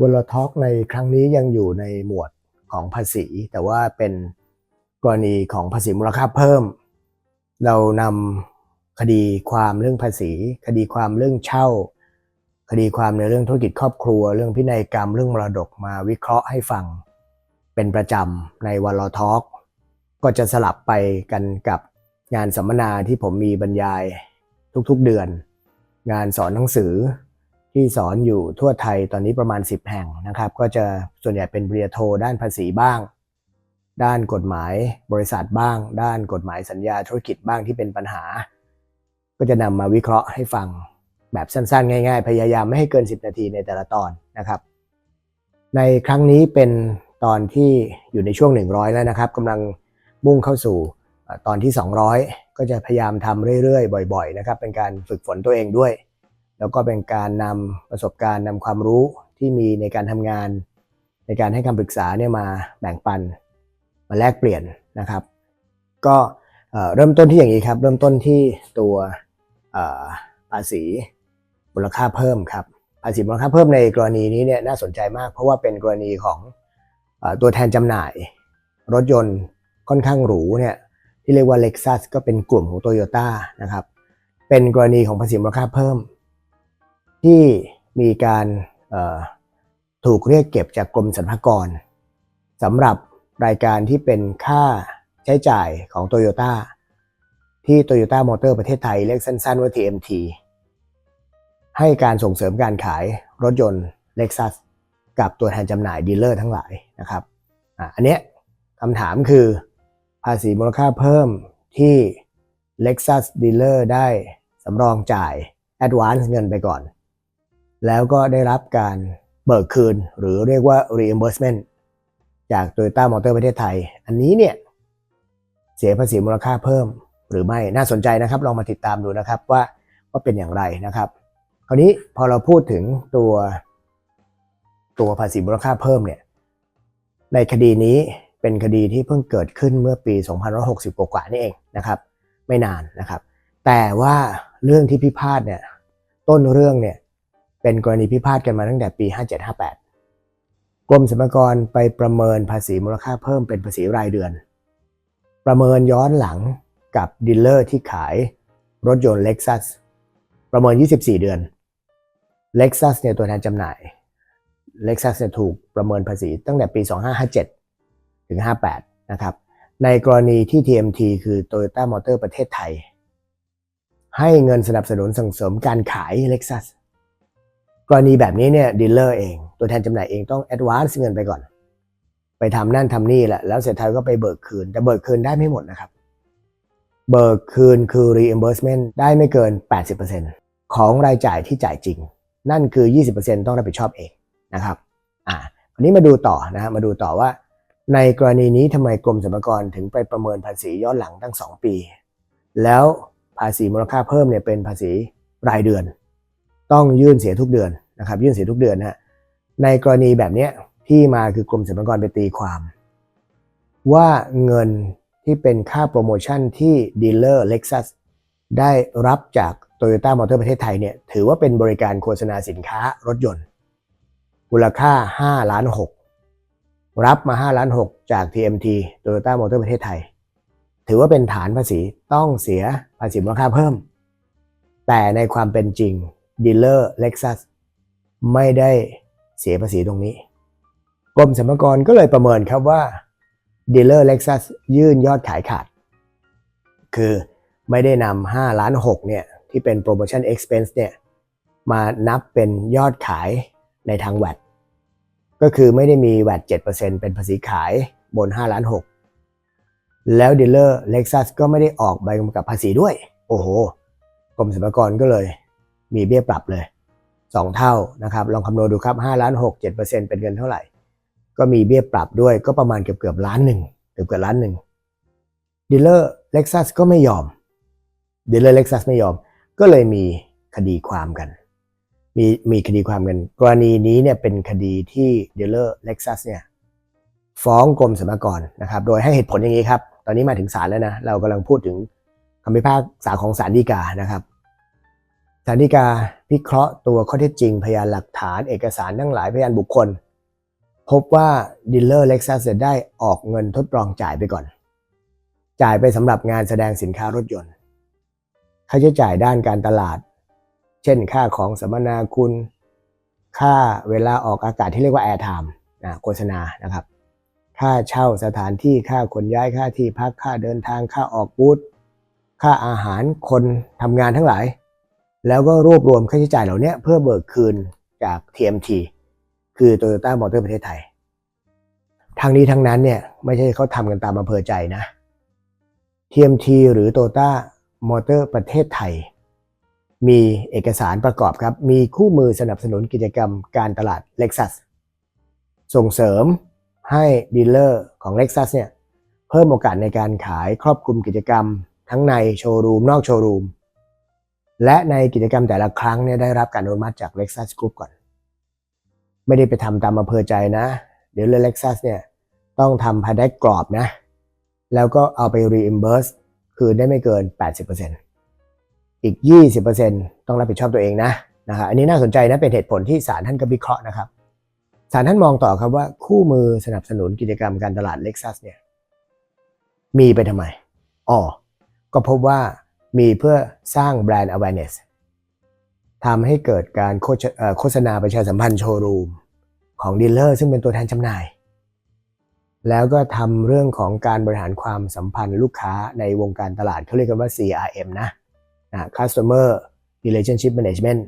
วลท็อกในครั้งนี้ยังอยู่ในหมวดของภาษี แต่ว่าเป็นกรณีของภาษีมูลค่าเพิ่ม เรานำคดีความเรื่องภาษี คดีความเรื่องเช่า คดีความในเรื่องธุรกิจครอบครัว เรื่องพินัยกรรมเรื่องมรดกมาวิเคราะห์ให้ฟัง เป็นประจำในวันลท็อกก็จะสลับไปกันกับงานสัมมนาที่ผมมีบรรยายทุกๆเดือน งานสอนหนังสือ ที่สอนอยู่ทั่วไทยตอนนี้ประมาณ 10 แห่งนะครับ ก็จะส่วนใหญ่เป็นปริญญาโท ด้านภาษีบ้าง ด้านกฎหมายบริษัทบ้าง ด้านกฎหมายสัญญาธุรกิจบ้างที่เป็นปัญหา ก็จะนำมาวิเคราะห์ให้ฟังแบบสั้นๆ ง่าย ๆ พยายามไม่ให้เกิน 10 นาทีในแต่ละตอนนะครับ ในครั้งนี้เป็นตอนที่อยู่ในช่วง 100 แล้วนะครับกำลังมุ่งเข้าสู่ตอนที่ 200 ก็จะพยายามทำเรื่อยๆ บ่อย ๆ นะครับ เป็นการฝึกฝนตัวเองด้วย แล้วก็เป็นการนำประสบการณ์นำความรู้ที่มีในการทำงาน ในการให้คำปรึกษาเนี่ยมาแบ่งปัน มาแลกเปลี่ยนนะครับ ก็เริ่มต้นที่อย่างนี้ครับ เริ่มต้นที่ตัวภาษีมูลค่าเพิ่มครับภาษีมูลค่าเพิ่มในกรณีนี้เนี่ยน่าสนใจมาก เพราะว่าเป็นกรณีของอตัวแทนจำหน่าย รถยนต์ค่อนข้างหรูเนี่ยที่เรียกว่า Lexus ก็เป็นกลุ่มของ Toyota นะครับเป็นกรณีของภาษีมูลค่าเพิ่ม ที่มีการถูกเรียกเก็บจากกรมสรรพากรสำหรับรายการที่เป็นค่าใช้จ่ายของ Toyota ที่ Toyota Motor ประเทศไทยเรียกสั้นๆว่า TMT ให้การส่งเสริมการขายรถยนต์ Lexus กับตัวแทนจำหน่ายดีลเลอร์ทั้งหลายนะครับอ,อันเนี้ยคำถามคือภาษีมูลค่าเพิ่มที่ Lexus Dealer ได้สำรองจ่าย Advance เงินไปก่อน แล้วก็ได้รับการเบิกคืน หรือเรียกว่า reimbursement จาก Toyota Motor ประเทศไทย อันนี้เนี่ยเสียภาษีมูลค่าเพิ่มหรือไม่น่าสนใจนะครับ ลองมาติดตามดูนะครับว่าว่าเป็นอย่างไรนะครับ คราวนี้พอเราพูดถึงตัวตัวภาษีมูลค่าเพิ่มเนี่ยในคดีนี้เป็นคดีที่เพิ่งเกิดขึ้นเมื่อปี 2560 กว่านี่เองนะครับ ไม่นานนะครับ แต่ว่าเรื่องที่พิพาทเนี่ยต้นเรื่องเนี่ย เป็นกรณีพิพาทกันมาตั้งแต่ปี 5758 กรมสรรพากรไปประเมินภาษีมูลค่าเพิ่มเป็นภาษีรายเดือน ประเมินย้อนหลังกับดีลเลอร์ที่ขายรถยนต์ Lexus ประเมิน 24 เดือน Lexus เนี่ยตัวแทนจำหน่าย Lexus เนี่ยถูกประเมินภาษีตั้งแต่ปี 2557 ถึง 58 นะครับ ในกรณีที่ TMT คือ Toyota Motor ประเทศไทย ให้เงินสนับสนุนส่งเสริมการขาย Lexus กรณีแบบนี้เนี่ยดีลเลอร์เอง ตัวแทนจำหน่ายเองต้อง advance เงินไปก่อน ไปทำนั่นทำนี่แหละ แล้วเสร็จท้ายก็ไปเบิกคืน แต่เบิกคืนได้ไม่หมดนะครับ เบิกคืนคือ reimbursement ได้ไม่เกิน 80%ของรายจ่ายที่จ่ายจริง นั่นคือ 20%ต้องรับผิดชอบเองนะครับ อ่าคราวนี้มาดูต่อนะฮะมาดูต่อว่า ในกรณีนี้ทำไมกรมสรรพากรถึงไปประเมินภาษีย้อนหลังตั้ง 2 ปี แล้วภาษีมูลค่าเพิ่มเนี่ยเป็นภาษีรายเดือน ต้องยื่นเสียทุกเดือนนะครับ ยื่นเสียทุกเดือนนะฮะในกรณีแบบนี้ที่มาคือกรมสรรพากรไปตีความ ว่าเงินที่เป็นค่าโปรโมชั่นที่ดีลเลอร์ Lexus ได้รับจาก Toyota Motor ประเทศไทยเนี่ยถือว่าเป็นบริการโฆษณาสินค้ารถยนต์มูลค่า 5 ล้าน 6 รับมา 5 ล้าน 6 จาก TMT Toyota Motor ประเทศไทย ถือว่าเป็นฐานภาษีต้องเสียภาษีมูลค่าเพิ่ม แต่ในความเป็นจริง ดีลเลอร์ Lexus ไม่ได้เสียภาษีตรงนี้ กรมสรรพากรก็เลยประเมินครับว่าดีลเลอร์ Lexus ยื่นยอดขายขาด คือไม่ได้นำ5ล้าน6เนี่ยที่เป็น promotion expense เนี่ยมานับเป็นยอดขายในทาง VAT ก็คือไม่ได้มี VAT 7%เป็นภาษีขายบน5ล้าน6แล้วดีลเลอร์ Lexus ก็ไม่ได้ออกใบกำกับภาษีด้วย โอ้โหกรมสรรพากรก็เลย มีเบี้ยปรับเลย 2 เท่านะครับลองคำนวณดูครับ5ล้าน6 7%เป็นเงินเท่าไหร่ ก็มีเบี้ยปรับด้วยก็ประมาณเกือบเกือบล้านหนึ่งเกือบเกือบล้านหนึ่งดีลเลอร์เล็กซัสก็ไม่ยอมดีลเลอร์เล็กซัสไม่ยอม ก็เลยมีคดีความกัน มีมีคดีความกัน กรณีนี้เนี่ยเป็นคดีที่ดีลเลอร์เล็กซัสเนี่ยฟ้องกรมสรรพากรนะครับ โดยให้เหตุผลอย่างนี้ครับ ตอนนี้มาถึงศาลแล้วนะ เรากำลังพูดถึงคำพิพากษาของศาลฎีกานะครับ ศาลฎีกาพิเคราะห์ตัวข้อเท็จจริง พยานหลักฐานเอกสารทั้งหลายพยานบุคคล พบว่าดีลเลอร์เล็กซัสได้ออกเงินทดลองจ่ายไปก่อน จ่ายไปสำหรับงานแสดงสินค้ารถยนต์ ค่าใช้จ่ายด้านการตลาด เช่นค่าของสัมมนาคุณ ค่าเวลาออกอากาศที่เรียกว่า airtime นะโฆษณานะครับ ค่าเช่าสถานที่ค่าขนย้ายค่าที่พักค่าเดินทางค่าออกบูธค่าอาหารคนทำงานทั้งหลาย แล้วก็รวบรวมค่าใช้จ่ายเหล่านี้เพื่อเบิกคืนจาก TMT คือ Toyota Motor ประเทศไทย ทางนี้ทั้งนั้นเนี่ยไม่ใช่เขาทำกันตามอำเภอใจนะ TMT หรือ Toyota Motor ประเทศไทย มีเอกสารประกอบครับ มีคู่มือสนับสนุนกิจกรรมการตลาด Lexus ส่งเสริมให้ดีลเลอร์ของ Lexus เนี่ยเพิ่มโอกาสในการขายครอบคลุมกิจกรรม ทั้งในโชว์รูมนอกโชว์รูม และในกิจกรรมแต่ละครั้งเนี่ยได้รับการอนุมัติจาก Lexus Group ก่อน ไม่ได้ไปทำตามอำเภอใจนะ เดี๋ยวเลย Lexus เนี่ยต้องทำภายในกรอบนะ แล้วก็เอาไป reimburse คือได้ไม่เกิน 80%อีก 20%ต้องรับผิดชอบตัวเองนะนะครับอันนี้น่าสนใจนะเป็นเหตุผลที่ศาลท่านก็วิเคราะห์นะครับศาลท่านมองต่อครับว่าคู่มือสนับสนุนกิจกรรมการตลาด Lexus เนี่ยมีไปทำไมอ๋อก็พบว่า มีเพื่อสร้างแบรนด์ awareness ทำให้เกิดการโฆษณาประชาสัมพันธ์โชว์รูมของดีลเลอร์ซึ่งเป็นตัวแทนจำหน่าย แล้วก็ทำเรื่องของการบริหารความสัมพันธ์ลูกค้าในวงการตลาดเขาเรียกกันว่า CRM นะนะ Customer Relationship Management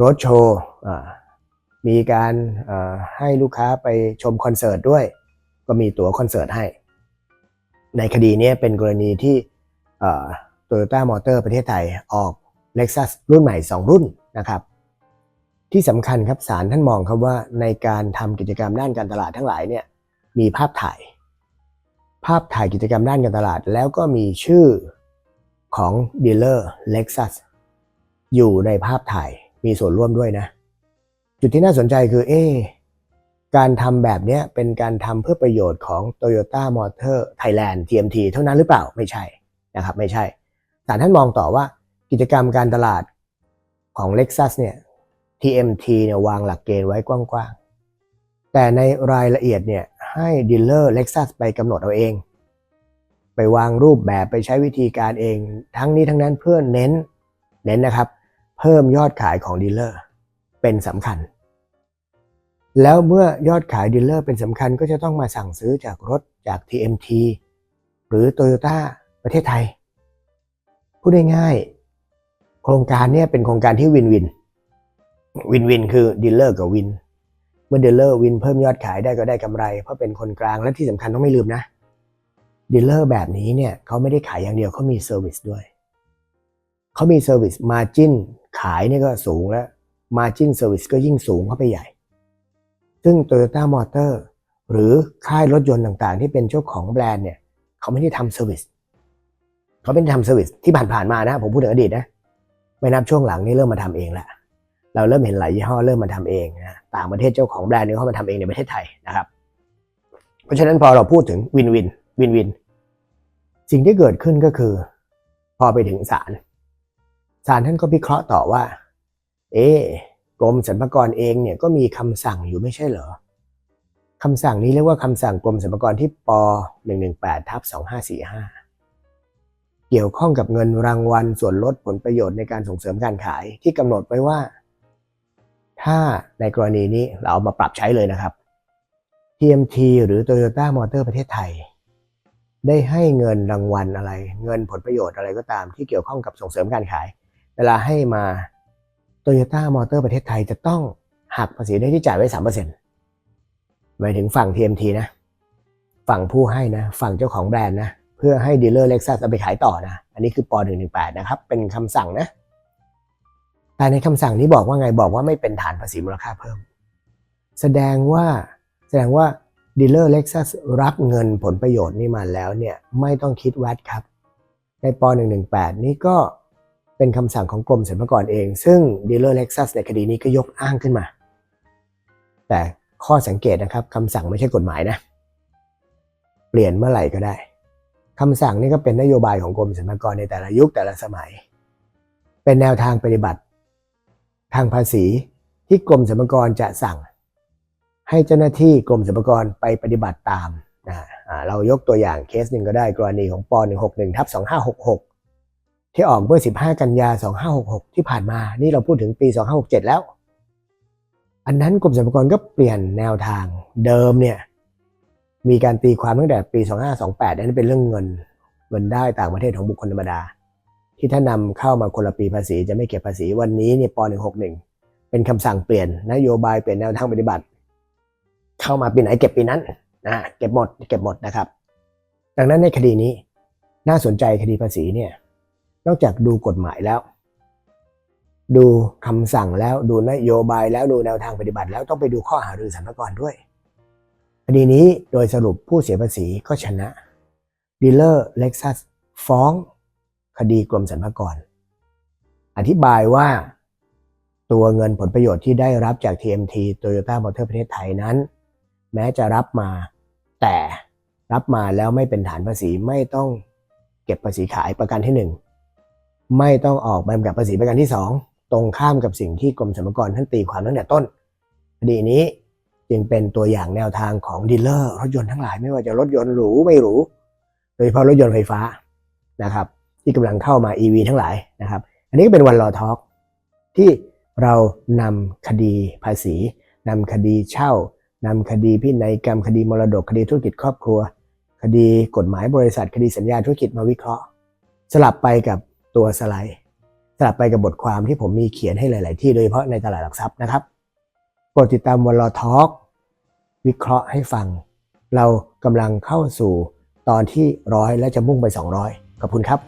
Road Show มีการให้ลูกค้าไปชมคอนเสิร์ตด้วย ก็มีตั๋วคอนเสิร์ตให้ ในคดีนี้เป็นกรณีที่ โตโยต้ามอเตอร์ประเทศไทยออก Lexus รุ่นใหม่ 2 รุ่นนะครับ ที่สำคัญครับศาลท่านมองครับว่าในการทำกิจกรรมด้านการตลาดทั้งหลายเนี่ยมีภาพถ่าย ภาพถ่ายกิจกรรมด้านการตลาด แล้วก็มีชื่อของดีลเลอร์ Lexus อยู่ในภาพถ่ายมีส่วนร่วมด้วยนะ จุดที่น่าสนใจคือเอ๊ะการทำแบบนี้เป็นการทำเพื่อประโยชน์ของ Toyota Motor Thailand TMT เท่านั้นหรือเปล่าไม่ใช่นะครับ ไม่ใช่ ศาลท่านมองต่อว่ากิจกรรมการตลาดของ Lexus เนี่ย TMT เนี่ยวางหลักเกณฑ์ไว้กว้างๆ แต่ในรายละเอียดเนี่ยให้ดีลเลอร์ Lexus ไปกำหนดเอาเอง ไปวางรูปแบบไปใช้วิธีการเอง ทั้งนี้ทั้งนั้นเพื่อเน้นเน้นนะครับ เพิ่มยอดขายของดีลเลอร์เป็นสำคัญ แล้วเมื่อยอดขายดีลเลอร์เป็นสำคัญก็จะต้องมาสั่งซื้อจากรถจาก TMT หรือ Toyota ประเทศไทย พูดง่ายๆโครงการเนี้เป็นโครงการที่วินวิน วินวินคือดีลเลอร์กับวิน เมื่อดีลเลอร์วินเพิ่มยอดขายได้ก็ได้กำไร เพราะเป็นคนกลางและที่สำคัญต้องไม่ลืมนะดีลเลอร์แบบนี้เนี่ยเขาไม่ได้ขายอย่างเดียวเขามีเซอร์วิสด้วยเขามีเซอร์วิสมาจินขายนี่ก็สูงแล้วมาจินเซอร์วิสก็ยิ่งสูงเข้าไปใหญ่ ซึ่ง Toyota Motor หรือค่ายรถยนต์ต่างๆ ที่เป็นเจ้าของแบรนด์เนี่ยเขาไม่ได้ทำเซอร์วิส เขาไม่ได้ทำเซอร์วิสที่ผ่านๆมานะ ผมพูดถึงอดีตนะ ไม่นับช่วงหลังนี่เริ่มมาทำเองล้วเราเริ่มเห็นหลายยี่ห้อเริ่มมาทำเองนะต่างประเทศเจ้าของแบรนด์นี่เขามาทำเองในประเทศไทยนะครับ เพราะฉะนั้นพอเราพูดถึงวินวินวินวิน สิ่งที่เกิดขึ้นก็คือ พอไปถึงศาลศาลท่านก็พิเคราะห์ต่อว่า เอ๊กรมสรรพากรเองเนี่ยก็มีคำสั่งอยู่ไม่ใช่เหรอคำสั่งนี้เรียกว่าคำสั่งกรมสรรพากรที่ป 118ทับ2545 เกี่ยวข้องกับเงินรางวัลส่วนลดผลประโยชน์ในการส่งเสริมการขายที่กำหนดไว้ว่า ถ้าในกรณีนี้เราเอามาปรับใช้เลยนะครับ TMT หรือ Toyota Motor ประเทศไทย ได้ให้เงินรางวัลอะไร เงินผลประโยชน์อะไรก็ตามที่เกี่ยวข้องกับส่งเสริมการขาย เวลาให้มา Toyota Motor ประเทศไทยจะต้องหักภาษีได้ที่จ่ายไว้สามเปอร์เซ็นต์หมายถึงฝั่ง TMT นะ ฝั่งผู้ให้นะ ฝั่งเจ้าของแบรนด์นะ เพื่อให้ดีลเลอร์เล็กซัสเอาไปขายต่อนะ อันนี้คือป .118 นะครับ เป็นคำสั่งนะ แต่ในคำสั่งนี้บอกว่าไงบอกว่าไม่เป็นฐานภาษีมูลค่าเพิ่ม แสดงว่าแสดงว่าดีลเลอร์เล็กซัสรับเงินผลประโยชน์นี่มาแล้วเนี่ยไม่ต้องคิดแวดครับ ในป .118 นี้ก็เป็นคำสั่งของกรมสรรพากรเอง ซึ่งดีลเลอร์เล็กซัสในคดีนี้ก็ยกอ้างขึ้นมา แต่ข้อสังเกตนะครับคำสั่งไม่ใช่กฎหมายนะ เปลี่ยนเมื่อไหร่ก็ได้ คำสั่งนี่ก็เป็นนโยบายของกรมสรรพากรในแต่ละยุคแต่ละสมัย เป็นแนวทางปฏิบัติ ทางภาษีที่กรมสรรพากรจะสั่ง ให้เจ้าหน้าที่กรมสรรพากรไปปฏิบัติตามนะเรายกตัวอย่างเคสหนึ่งก็ได้กรณีของป .161 ทับ2566 ที่ออกเมื่อ 15 กันยา 2566 ที่ผ่านมา นี่เราพูดถึงปี 2567 แล้ว อันนั้นกรมสรรพากรก็เปลี่ยนแนวทางเดิมเนี่ย มีการตีความตั้งแต่ปี 2528 นั่นเป็นเรื่องเงินเงินได้ต่างประเทศของบุคคลธรรมดา ที่ถ้านำเข้ามาคนละปีภาษีจะไม่เก็บภาษีวันนี้เนี่ยป .161 เป็นคำสั่งเปลี่ยนนโยบายเปลี่ยนแนวทางปฏิบัติ เข้ามาปีไหนเก็บปีนั้นนะเก็บหมดเก็บหมดนะครับ ดังนั้นในคดีนี้น่าสนใจคดีภาษีเนี่ยนอกจากดูกฎหมายแล้ว ดูคำสั่งแล้วดูนโยบายแล้วดูแนวทางปฏิบัติ แล้วต้องไปดูข้อหารือสรรพากรด้วย คดีนี้โดยสรุปผู้เสียภาษีก็ชนะดีลเลอร์เล็กซัสฟ้องคดีกรมสรรพากร อธิบายว่า ตัวเงินผลประโยชน์ที่ได้รับจาก TMT Toyota Motor ประเทศไทยนั้น แม้จะรับมา แต่รับมาแล้วไม่เป็นฐานภาษีไม่ต้องเก็บภาษีขายประการที่หนึ่งไม่ต้องออกใบกำกับภาษีประการที่ 2 ตรงข้ามกับสิ่งที่กรมสรรพากรท่านตีความตั้งแต่ต้นคดีนี้ จึงเป็นตัวอย่างแนวทางของดีลเลอร์รถยนต์ทั้งหลายไม่ว่าจะรถยนต์หรูไม่หรูโดยเฉพาะรถยนต์ไฟฟ้านะครับ ที่กำลังเข้ามา EV ทั้งหลายนะครับ อันนี้ก็เป็นวันรอทอล์กที่เรานำคดีภาษีนำคดีเช่านำคดีพินัยกรรมคดีมรดกคดีธุรกิจครอบครัว คดีกฎหมายบริษัท คดีสัญญาธุรกิจมาวิเคราะห์ สลับไปกับตัวสไลด์ สลับไปกับบทความที่ผมมีเขียนให้หลาย ๆ ที่โดยเฉพาะในตลาดหลักทรัพย์นะครับ ดติดตามวันรอทอล์กวิเคราะห์ให้ฟัง เรากำลังเข้าสู่ตอนที่ร้อยและจะมุ่งไป 200 ขอบคุณครับ